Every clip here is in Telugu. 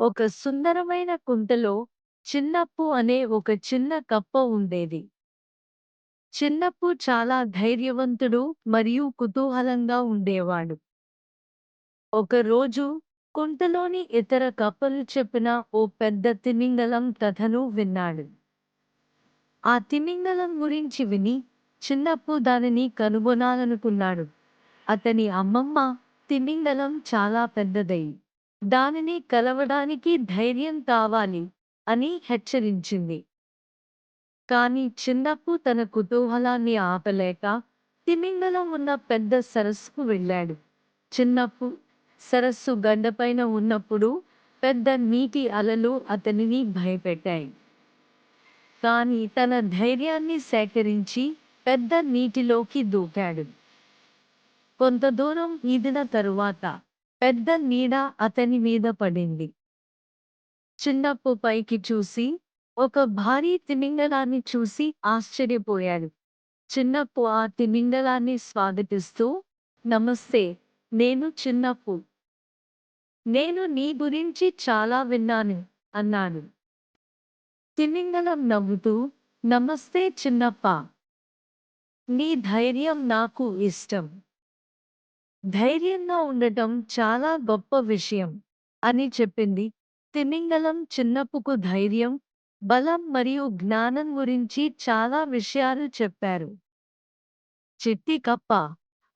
ఒక సుందరమైన కుంటలో చిన్నప్పు అనే ఒక చిన్న కప్ప ఉండేది. చిన్నప్పు చాలా ధైర్యవంతుడు మరియు కుతూహలంగా ఉండేవాడు. ఒకరోజు కుంటలోని ఇతర కప్పలు చెప్పిన ఓ పెద్ద తిమింగలం కథను విన్నాడు. ఆ తిమింగలం గురించి విని చిన్నప్పు దానిని కనుగొనాలనుకున్నాడు. అతని అమ్మమ్మ తిమింగలం చాలా పెద్దదై దానిని కలవడానికి ధైర్యం కావాలి అని హెచ్చరించింది. కాని చిన్నప్పు తన కుతూహలాన్ని ఆపలేక తిమింగలం ఉన్న పెద్ద సరస్సుకు వెళ్ళాడు. చిన్నప్పు సరస్సు గడ్డపైన ఉన్నప్పుడు పెద్ద నీటి అలలు అతనిని భయపెట్టాయి. కాని తన ధైర్యాన్ని సేకరించి పెద్ద నీటిలోకి దూకాడు. కొంత దూరం ఈదిన తరువాత పెద్ద నీడ అతని మీద పడింది. చిన్నప్పు పైకి చూసి ఒక భారీ తిమింగలాన్ని చూసి ఆశ్చర్యపోయాడు. చిన్నప్పు ఆ తిమింగలాన్ని స్వాగతిస్తూ నమస్తే నేను చిన్నప్పు. నేను నీ గురించి చాలా విన్నాను అన్నాను తిమింగలం నవ్వుతూ నమస్తే చిన్నప్ప నీ ధైర్యం నాకు ఇష్టం. ధైర్యంగా ఉండటం చాలా గొప్ప విషయం అని చెప్పింది. తిమింగలం చిన్నప్పుకు ధైర్యం, బలం మరియు జ్ఞానం గురించి చాలా విషయాలు చెప్పారు. చిట్టి కప్ప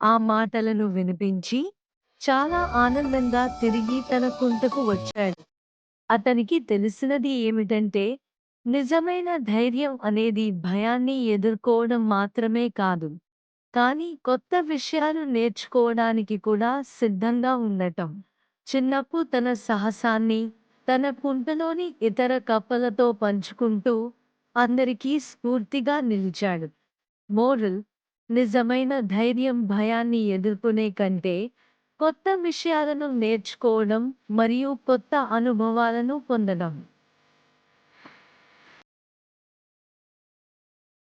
ఆ మాటలను వినిపించి చాలా ఆనందంగా తిరిగి తన కుంటకు వచ్చాడు. అతనికి తెలిసినది ఏమిటంటే నిజమైన ధైర్యం అనేది భయాన్ని ఎదుర్కోవడం మాత్రమే కాదు. కానీ కొత్త విషయాలు నేర్చుకోవడానికి కూడా సిద్ధంగా ఉండటం. చిన్నప్పు తన సాహసాన్ని తన కుంటలోని ఇతర కప్పలతో పంచుకుంటూ అందరికీ స్ఫూర్తిగా నిలిచాడు. మోరల్ నిజమైన ధైర్యం భయాన్ని ఎదుర్కొనే కంటే కొత్త విషయాలను నేర్చుకోవడం మరియు కొత్త అనుభవాలను పొందడం.